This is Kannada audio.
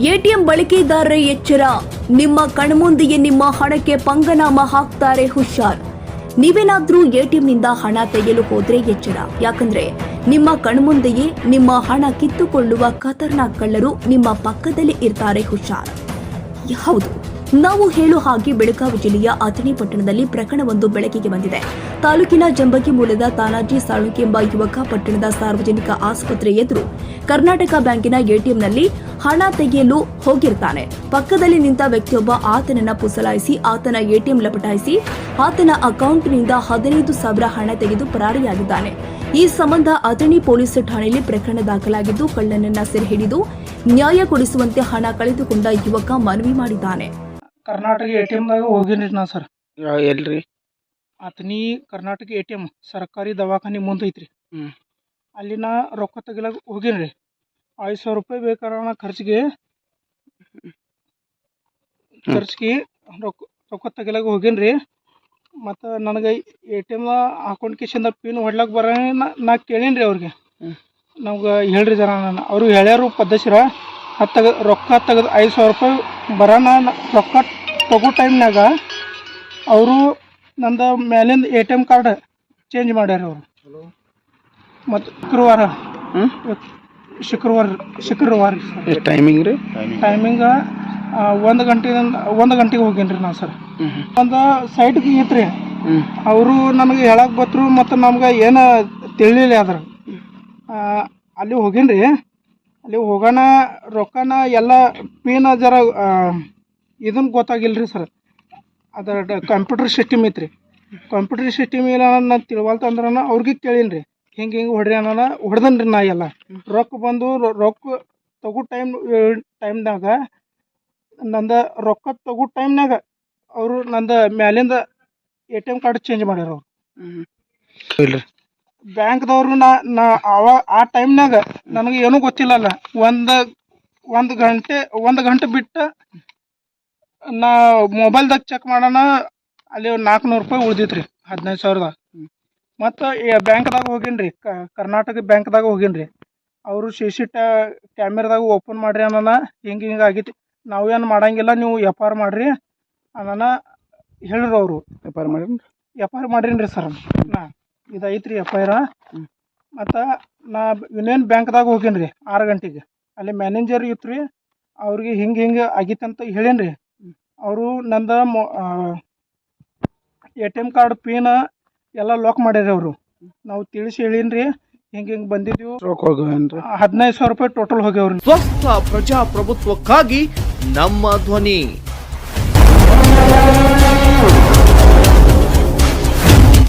ಎಟಿಎಂ ಬಳಕೆದಾರರ ಎಚ್ಚರ. ನಿಮ್ಮ ಕಣ್ಮುಂದೆಯೇ ನಿಮ್ಮ ಹಣಕ್ಕೆ ಪಂಗನಾಮ ಹಾಕ್ತಾರೆ ಹುಷಾರ್. ನೀವೇನಾದ್ರೂ ಎಟಿಎಂನಿಂದ ಹಣ ತೆಗೆಯಲು ಹೋದ್ರೆ ಎಚ್ಚರ. ಯಾಕಂದ್ರೆ ನಿಮ್ಮ ಕಣ್ಮುಂದೆಯೇ ನಿಮ್ಮ ಹಣ ಕಿತ್ತುಕೊಳ್ಳುವ ಖತರ್ನಾಕ್ ಕಳ್ಳರು ನಿಮ್ಮ ಪಕ್ಕದಲ್ಲಿ ಇರ್ತಾರೆ ಹುಷಾರ್. ಹೌದು. ನಾವು ಹೇಳೋ ಹಾಗೆ ಬೆಳಗಾವಿ ಜಿಲ್ಲೆಯ ಅಥಣಿ ಪಟ್ಟಣದಲ್ಲಿ ಪ್ರಕರಣವೊಂದು ಬೆಳಕಿಗೆ ಬಂದಿದೆ. ತಾಲೂಕಿನ ಜಂಬಗಿ ಮೂಲದ ತಾನಾಜಿ ಸಾಳುಕಿ ಎಂಬ ಯುವಕ ಪಟ್ಟಣದ ಸಾರ್ವಜನಿಕ ಆಸ್ಪತ್ರೆ ಎದುರು ಕರ್ನಾಟಕ ಬ್ಯಾಂಕಿನ ಎಟಿಎಂನಲ್ಲಿ ಹಣ ತೆಗೆಯಲು ಹೋಗಿರ್ತಾನೆ. ಪಕ್ಕದಲ್ಲಿ ನಿಂತ ವ್ಯಕ್ತಿಯೊಬ್ಬ ಆತನನ್ನ ಪುಸಲಾಯಿಸಿ ಆತನ ಎಟಿಎಂ ಲಪಟಾಯಿಸಿ ಆತನ ಅಕೌಂಟ್ನಿಂದ ಹದಿನೈದು ಸಾವಿರ ಹಣ ತೆಗೆದು ಪರಾರಿಯಾಗಿದ್ದಾನೆ. ಈ ಸಂಬಂಧ ಅಥಣಿ ಪೊಲೀಸ್ ಠಾಣೆಯಲ್ಲಿ ಪ್ರಕರಣ ದಾಖಲಾಗಿದ್ದು ಕಳ್ಳನನ್ನ ಸೆರೆ ಹಿಡಿದು ನ್ಯಾಯ ಕೊಡಿಸುವಂತೆ ಹಣ ಕಳೆದುಕೊಂಡ ಯುವಕ ಮನವಿ ಮಾಡಿದ್ದಾನೆ. ಕರ್ನಾಟಕ ಎ ಟಿ ಎಮ್ದಾಗ ಹೋಗೀನಿ ನಾ ಸರ್ ಎಲ್ರಿ? ಅತ್ನಿ ಕರ್ನಾಟಕ ಎ ಟಿ ಎಂ ಸರ್ಕಾರಿ ದವಾಖಾನೆ ಮುಂದೆ ಐತ್ರಿ. ಹ್ಞೂ ಅಲ್ಲಿ ನಾ ರೊಕ್ಕ ತೆಗಿಲಾಕ ಹೋಗೀನಿ ರೀ. ಐದು ಸಾವಿರ ರೂಪಾಯಿ ಬೇಕಾರೆ ನಾ ಖರ್ಚಿಗೆ ಖರ್ಚಿಗೆ ರೊಕ್ಕ ರೊಕ್ಕ ತೆಗಿಲಾಕ ಹೋಗೀನಿ ರೀ. ಮತ್ತು ನನಗೆ ಎ ಟಿ ಎಂ ಅಕೌಂಟ್ ಕಿಶಿಂದ ಪಿನ್ ಹೊಡ್ಲಾಕ ಬರ ನಾ ಕೇಳೀನಿ ರೀ ಅವ್ರಿಗೆ. ನಮ್ಗೆ ಹೇಳ್ರಿ ಜನ ನಾನು ಅವರು ಹೇಳ್ಯಾರು ಪದ್ದಸಿರ ಹತ್ತು ತೆಗ ರೊಕ್ಕ ತೆಗೆದು ಐದು ಸಾವಿರ ರೂಪಾಯಿ ಬರೋಣ ರೊಕ್ಕ ತಗೋ ಟೈಮ್ನಾಗ ಅವರು ನಂದು ಮೇಲಿಂದ A T M card change ಮಾಡ್ಯಾರ ಅವರು. ಮತ್ತು ಶುಕ್ರವಾರ. ಹ್ಮ್? ಶುಕ್ರವಾರ ಶುಕ್ರವಾರ. ಟೈಮಿಂಗ್ ರೀ? ಟೈಮಿಂಗ ಒಂದು ಗಂಟೆಯಿಂದ ಒಂದು ಗಂಟೆಗೆ ಹೋಗೇನಿ ರೀ ನಾನು ಸರ್ ಒಂದು ಸೈಟ್ಗೆ ಇತ್ತು ರೀ ಅವರು ನಮಗೆ ಹೇಳಕ್ಕೆ ಬತ್ರು ಮತ್ತು ನಮ್ಗೆ ಏನು ತಿಳಿಲಿಲ್ಲ ಅದ್ರ ಆ, ಅಲ್ಲಿ ಹೋಗೇನಿ ರೀ ಅಲ್ಲಿ ಹೋಗೋಣ ರೊಕ್ಕನ ಎಲ್ಲ ಪೀನ ಜರ ಇದನ್ನು ಗೊತ್ತಾಗಿಲ್ಲ ರೀ ಸರ್ ಅದರ ಕಂಪ್ಯೂಟರ್ ಸಿಸ್ಟಮ್ ಐತ್ರಿ. ಕಂಪ್ಯೂಟರ್ ಸಿಸ್ಟಮ್ ಇಲ್ಲ ನಾನು ತಿಳ್ವಲ್ತ ಅಂದ್ರೆ ಅವ್ರಿಗೆ ಕೇಳೀನಿ ರೀ ಹಿಂಗೆ ಹಿಂಗೆ ಹೊಡ್ರಿ ಅನ್ನೋಣ ಹೊಡ್ದನ್ ರೀ ನಾ ಎಲ್ಲ. ರೊಕ್ಕ ಬಂದು ರೊಕ್ಕ ತಗೋ ಟೈಮ್ ಟೈಮ್ನಾಗ ನಂದ ರೊಕ್ಕ ತಗೋ ಟೈಮ್ನಾಗ ಅವರು ನಂದು ಮ್ಯಾಲಿಂದ A T M card change ಮಾಡ್ಯಾರ ಅವ್ರು. ಇಲ್ಲ ಬ್ಯಾಂಕ್ದವ್ರು ನಾ ನಾ ಅವ ಆ ಟೈಮ್ನಾಗ ನನಗೆ ಏನೂ ಗೊತ್ತಿಲ್ಲಲ್ಲ. ಒಂದು ಒಂದು ಗಂಟೆ ಒಂದು ಗಂಟೆ ಬಿಟ್ಟು ನಾ ಮೊಬೈಲ್ದಾಗ ಚೆಕ್ ಮಾಡೋಣ ಅಲ್ಲಿ ನಾಲ್ಕುನೂರು ರೂಪಾಯಿ ಉಳ್ದಿತ್ತು ರೀ ಹದಿನೈದು ಸಾವಿರದ. ಮತ್ತು ಬ್ಯಾಂಕ್ದಾಗ ಹೋಗೀನಿ ರೀ ಕರ್ನಾಟಕ ಬ್ಯಾಂಕ್ದಾಗ ಹೋಗೀನಿ ರೀ ಅವರು ಸಿ ಸಿ ಟ್ಯಾ ಕ್ಯಾಮೆರಾದಾಗ ಓಪನ್ ಮಾಡ್ರಿ ಅನ್ನೋಣ ಹಿಂಗೆ ಹಿಂಗೆ ಆಗೈತಿ ನಾವೇನು ಮಾಡಂಗಿಲ್ಲ ನೀವು ಎಫ್ ಆರ್ ಮಾಡಿರಿ ಅನ್ನೋಣ ಹೇಳಿರು ಅವರು. ವ್ಯಾಪಾರ ಮಾಡಿ ಎಫ್ ಆರ್ ಮಾಡೀನಿ ರೀ ಸರ್. ನಾ ಇದು ಐತ್ರಿ ಎಫ್ ಐ ಆರ್. ಮತ್ತು ನಾ ಯೂನಿಯನ್ ಬ್ಯಾಂಕ್ದಾಗ ಹೋಗೀನಿ ರೀ ಆರು ಗಂಟೆಗೆ. ಅಲ್ಲಿ ಮ್ಯಾನೇಜರ್ ಇತ್ತು ರೀ ಅವ್ರಿಗೆ ಹಿಂಗೆ ಹಿಂಗೆ ಆಗಿತ್ತಂತ ಹೇಳೀನಿ ರೀ ಅವರು ನಂದು ಮೊ A T M card pin ಎಲ್ಲ ಲಾಕ್ ಮಾಡ್ಯಾರ ಅವರು. ನಾವು ತಿಳಿಸಿ ಹೇಳಿನ್ರಿ ರೀ ಹಿಂಗೆ ಹಿಂಗೆ ಬಂದಿದ್ದೀವಿ ಹದಿನೈದು ಸಾವಿರ ರೂಪಾಯಿ ಟೋಟಲ್ ಹೋಗ್ಯಾವ್ರಿ. ಸ್ವಸ್ಥ ಪ್ರಜಾಪ್ರಭುತ್ವಕ್ಕಾಗಿ ನಮ್ಮ ಧ್ವನಿ.